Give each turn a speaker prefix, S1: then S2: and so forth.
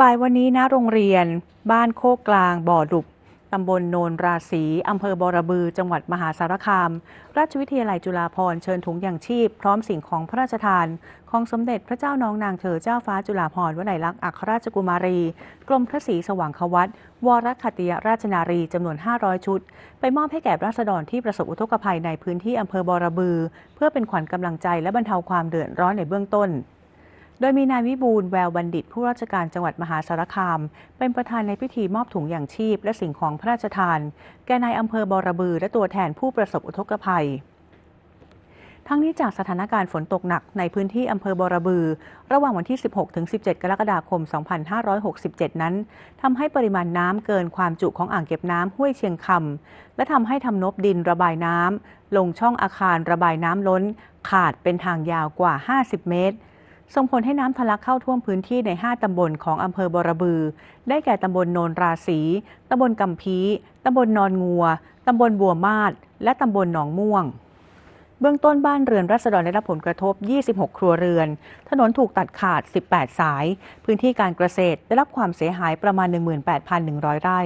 S1: บ่ายวันนี้ณโรงเรียน บ้านโคกกลาง บ่อดุบตำบลโนนราศีอำเภอบอระบือ จังหวัดมหาสารคาม ราชวิทยาลัยจุฬาภรณ์เชิญถุงยางชีพ พร้อมสิ่งของพระราชทาน ของสมเด็จพระเจ้าน้องนางเธอเจ้าฟ้าจุฬาภรณ์วลัยลักษณ์อัครราชกุมารี กรมพระศรีสว่างควัตวรคตติยราชนารีจำนวน 500 ชุด ไปมอบให้แก่ราษฎรที่ประสบอุทกภัยในพื้นที่อำเภอบอระบือ เพื่อเป็นขวัญกำลังใจและบรรเทาความเดือดร้อนในเบื้องต้น ดยมีนายวิบูลย์แววบัณฑิต ผู้ราชการจังหวัดมหาสารคาม เป็นประธานในพิธีมอบถุงอย่างชีพ และสิ่งของพระราชทาน แก่นายอำเภอบอระบือ และตัวแทนผู้ประสบอุทกภัย ทั้งนี้จากสถานการณ์ฝนตกหนักในพื้นที่อำเภอบอระบือ ระหว่างวันที่ 16 ถึง 17 กรกฎาคม 2567 นั้นทำให้ปริมาณน้ำเกินความจุของอ่างเก็บน้ำห้วยเชียงคำและทำให้ทำนบดินระบายน้ำลงช่องอาคารระบายน้ำล้น ขาดเป็นทางยาวกว่า 50 เมตร ส่งผลให้น้ำทะลักเข้าท่วมพื้นที่ใน 5 ตำบลของอำเภอบรบือ ได้แก่ตำบลโนนราศีตำบลกำพีตำบลนอนงัว ตำบลบัวมาดและตำบลหนองม่วง เบื้องต้นบ้านเรือนรัษฎรได้รับผลกระทบ 26 ครัวเรือน ถนนถูกตัดขาด 18 สาย พื้นที่การเกษตรได้รับความเสียหายประมาณ 18,100 ไร่